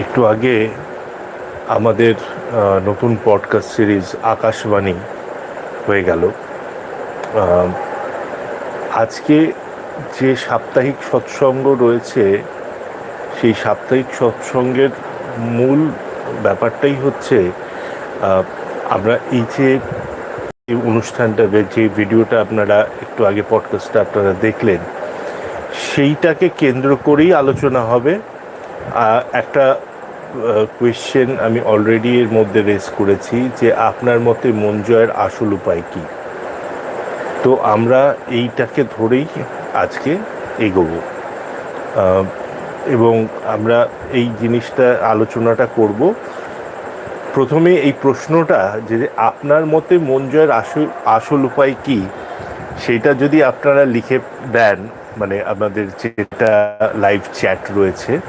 একটু আগে আমাদের নতুন পডকাস্ট সিরিজ আকাশবাণী হয়ে গেল। আজকে যে সাপ্তাহিক সৎসঙ্গ রয়েছে, সেই সাপ্তাহিক সৎসঙ্গের মূল ব্যাপারটাই হচ্ছে আমরা এই যে অনুষ্ঠানটা, যে ভিডিওটা আপনারা একটু আগে পডকাস্টটা আপনারা দেখলেন, সেইটাকে কেন্দ্র করেই আলোচনা হবে। একটা কোয়েশ্চেন আমি অলরেডি এর মধ্যে রেস করেছি যে আপনার মতে মন জয়ের আসল উপায় কি? তো আমরা এইটাকে ধরেই আজকে এগোবো। এবং আমরা এই জিনিসটা, আলোচনাটা করব। প্রথমে এই প্রশ্নটা যে আপনার মতে মন জয়ের আসল আসল উপায় কি? সেটা যদি আপনারা লিখে দেন মানে আমাদের যেটা লাইভ চ্যাট রয়েছে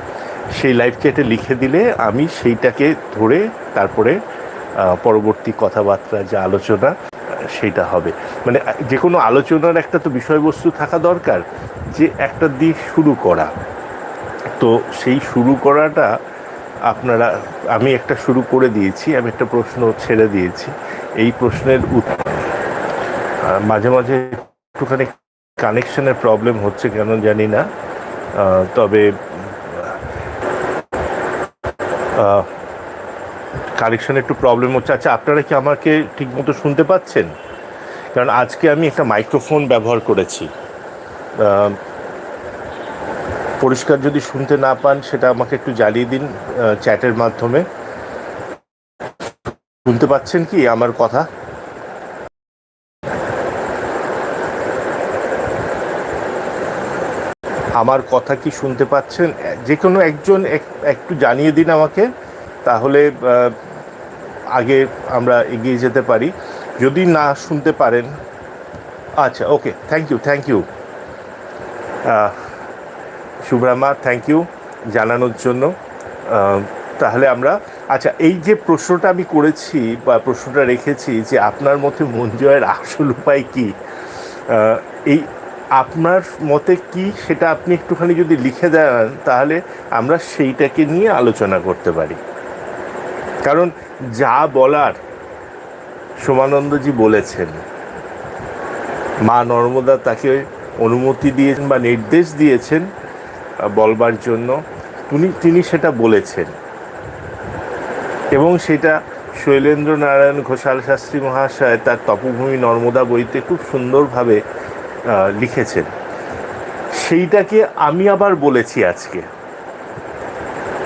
সেই লাইভ চ্যাটে লিখে দিলে আমি সেইটাকে ধরে তারপরে পরবর্তী কথাবার্তা, যে আলোচনা, সেইটা হবে। মানে যে কোনো আলোচনার একটা তো বিষয়বস্তু থাকা দরকার যে একটা দিক শুরু করা। তো সেই শুরু করাটা আপনারা, আমি একটা শুরু করে দিয়েছি, আমি একটা প্রশ্ন ছেড়ে দিয়েছি। এই প্রশ্নের উত্তর মাঝে মাঝে একটুখানি কানেকশনের প্রবলেম হচ্ছে কেন জানি না। তবে কানেকশনে একটু প্রবলেম হচ্ছে। আচ্ছা আপনারা কি আমাকে ঠিকমতো শুনতে পাচ্ছেন? কারণ আজকে আমি একটা মাইক্রোফোন ব্যবহার করেছি। পরিষ্কার যদি শুনতে না পান, সেটা আমাকে একটু জ্বালিয়ে দিন চ্যাটের মাধ্যমে। শুনতে পাচ্ছেন কি আমার কথা? আমার কথা কি শুনতে পাচ্ছেন? যে কোনো একজন এক- একটু জানিয়ে দিন আমাকে, তাহলে আগে আমরা এগিয়ে যেতে পারি। যদি না শুনতে পারেন আচ্ছা okay thank you thank you Shubhrama thank you জানানোর জন্য। তাহলে আমরা আচ্ছা এই যে প্রশ্নটা আমি করেছি বা প্রশ্নটা রেখেছি যে আপনার মতে মন জয়ের আসল উপায় কী? এই আপনার মতে কি সেটা আপনি একটুখানি যদি লিখে দেন, তাহলে আমরা সেইটাকে নিয়ে আলোচনা করতে পারি। কারণ যা বলার, সোমানন্দজি বলেছেন। মা নর্মদা তাকে অনুমতি দিয়েছেন বা নির্দেশ দিয়েছেন বলবার জন্য। তিনি তিনি সেটা বলেছেন। এবং সেটা শৈলেন্দ্র নারায়ণ ঘোষাল শাস্ত্রী মহাশয়, তার তপভূমি নর্মদা বইতে খুব সুন্দরভাবে লিখেছেন। সেইটাকে আমি আবার বলেছি আজকে।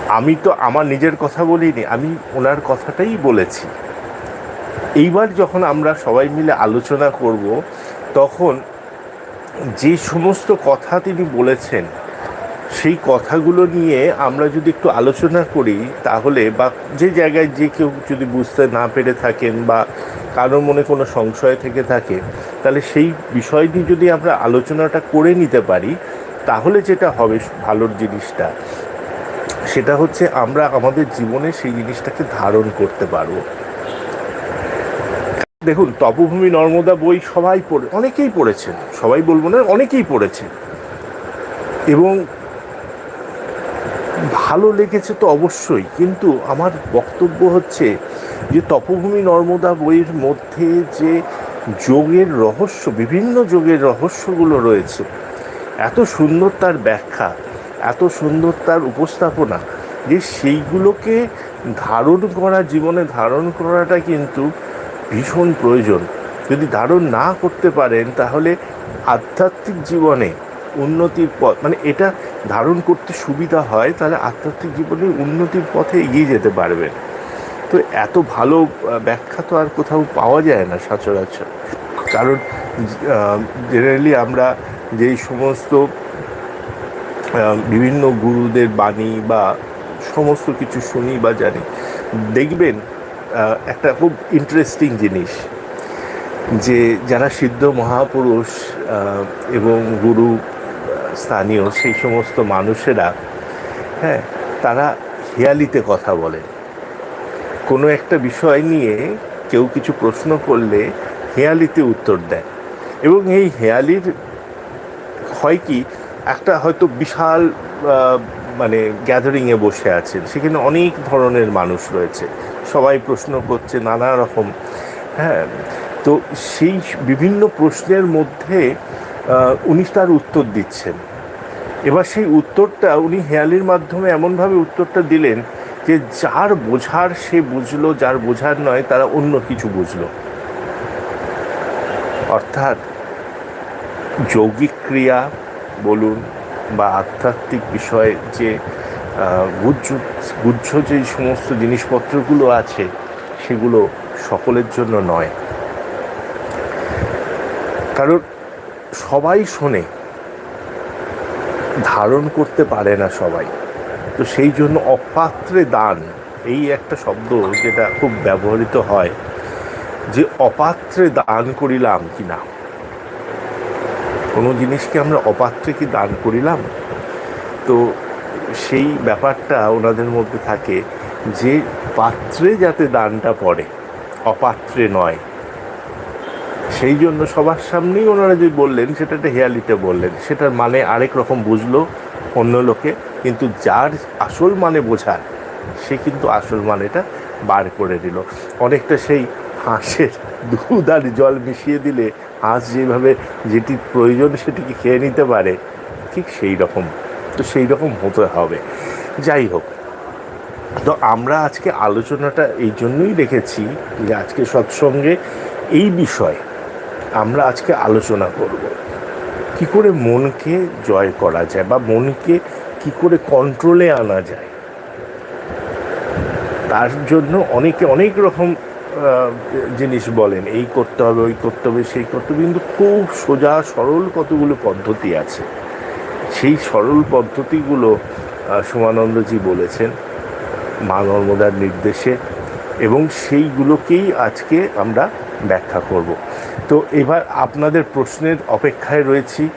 আমি তো আমার নিজের কথা বলিনি, আমি ওনার কথাটাই বলেছি। এইবার যখন আমরা সবাই মিলে আলোচনা করব, তখন যে সমস্ত কথা তিনি বলেছেন, সেই কথাগুলো নিয়ে আমরা যদি একটু আলোচনা করি, তাহলে বা যে জায়গায় যে কেউ যদি বুঝতে না পেরে থাকেন বা কারোর মনে কোনো সংশয় থেকে থাকে, তাহলে সেই বিষয়টি যদি আমরা আলোচনাটা করে নিতে পারি, তাহলে যেটা হবে ভালোর জিনিসটা, সেটা হচ্ছে আমরা আমাদের জীবনে সেই জিনিসটাকে ধারণ করতে পারব। দেখুন, তপভূমি নর্মদা বই সবাই পড়ে, অনেকেই পড়েছেন, সবাই বলব না, অনেকেই পড়েছেন। এবং ভালো লেগেছে তো অবশ্যই, কিন্তু আমার বক্তব্য হচ্ছে যে তপভূমি নর্মদা বইয়ের মধ্যে যে যোগের রহস্য, বিভিন্ন যোগের রহস্যগুলো রয়েছে, এত সুন্দর তার ব্যাখ্যা, এত সুন্দর তার উপস্থাপনা, যে সেইগুলোকে ধারণ করা, জীবনে ধারণ করাটা কিন্তু ভীষণ প্রয়োজন। যদি ধারণ না করতে পারেন, তাহলে আধ্যাত্মিক জীবনে উন্নতির পথ মানে এটা ধারণ করতে সুবিধা হয়, তাহলে আধ্যাত্মিক জীবনে উন্নতির পথে এগিয়ে যেতে পারবেন তো এত ভালো ব্যাখ্যা তো আর কোথাও পাওয়া যায় না সচরাচর। কারণ জেনারেলি আমরা যেই সমস্ত বিভিন্ন গুরুদের বাণী বা সমস্ত কিছু শুনি বা জানি, দেখবেন একটা খুব ইন্টারেস্টিং জিনিস, যে যারা সিদ্ধ মহাপুরুষ এবং গুরু স্থানীয় সেই সমস্ত মানুষেরা হ্যাঁ তারা হেয়ালিতে কথা বলেন কোনো একটা বিষয় নিয়ে কেউ কিছু প্রশ্ন করলে হেয়ালিতে উত্তর দেয়। এবং এই হেয়ালির হয় কি, একটা হয়তো বিশাল মানে গ্যাদারিংয়ে বসে আছেন। সেখানে অনেক ধরনের মানুষ রয়েছে। সবাই প্রশ্ন করছে নানা রকম হ্যাঁ। তো সেই বিভিন্ন প্রশ্নের মধ্যে উনি তার উত্তর দিচ্ছেন। এবার সেই উত্তরটা উনি হেয়ালির মাধ্যমে এমনভাবে উত্তরটা দিলেন যে যার বোঝার সে বুঝলো, যার বোঝার নয় তারা অন্য কিছু বুঝলো। অর্থাৎ যৌগিক ক্রিয়া বলুন বা আধ্যাত্মিক বিষয়ে যে গুহ্য গুহ্য যে সমস্ত জিনিসপত্রগুলো আছে, সেগুলো সকলের জন্য নয়। কারণ সবাই শোনে। ধারণ করতে পারে না সবাই। তো সেই জন্য অপাত্রে দান এই একটা শব্দ যেটা খুব ব্যবহৃত হয়, যে অপাত্রে দান করিলাম কি না কোনো জিনিসকে আমরা অপাত্রে কি দান করিলাম? তো সেই ব্যাপারটা ওনাদের মধ্যে থাকে যে পাত্রে যাতে দানটা পড়ে, অপাত্রে নয়। সেই জন্য সবার সামনেই ওনারা যে বললেন সেটা একটা হেয়ালিতে বললেন। সেটার মানে আরেক রকম বুঝলো অন্য লোকে, কিন্তু যার আসল মানে বোঝার, সে কিন্তু আসল মানেটা বার করে দিল অনেকটা সেই হাঁসের দুধ আর জল মিশিয়ে দিলে হাঁস যেভাবে যেটি প্রয়োজন সেটিকে খেয়ে নিতে পারে, ঠিক সেই রকম। তো সেই রকম হতে হবে। যাই হোক, তো আমরা আজকে আলোচনাটা এই জন্যই রেখেছি যে আজকে সৎসঙ্গে এই বিষয় আমরা আজকে আলোচনা করব। কি করে মনকে জয় করা যায় বা মনকে কি করে কন্ট্রোলে আনা যায়? তার জন্য অনেকে অনেক রকম জিনিস বলেন, এই করতে হবে, ওই করতে হবে, সেই করতে হবে। কিন্তু খুব সোজা, সরল কতগুলো পদ্ধতি আছে। সেই সরল পদ্ধতিগুলো সোমানন্দজি বলেছেন, মা নর্মদার নির্দেশে। এবং সেইগুলোকেই আজকে আমরা ব্যাখ্যা করব। তো এবার আপনাদের প্রশ্নের অপেক্ষায় রয়েছি।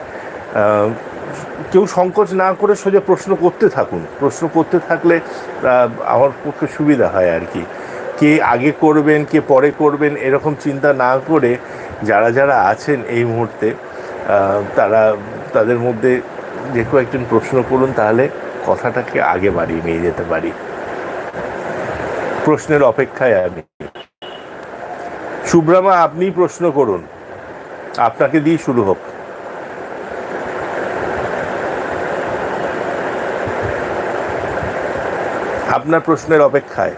কেউ সংকোচ না করে সোজা প্রশ্ন করতে থাকুন। প্রশ্ন করতে থাকলে আমার পক্ষে সুবিধা হয় আর কি। কে আগে করবেন, কে পরে করবেন, এরকম চিন্তা না করে যারা যারা আছেন এই মুহূর্তে তারা তাদের মধ্যে যে কেউ একজন প্রশ্ন করুন, তাহলে কথাটাকে আগে বাড়িয়ে নিয়ে যেতে পারি। প্রশ্নের অপেক্ষায় আমি। সুব্রামা আপনি প্রশ্ন করুন। আপনাকে দিয়ে শুরু হোক। আপনার প্রশ্নের অপেক্ষায়।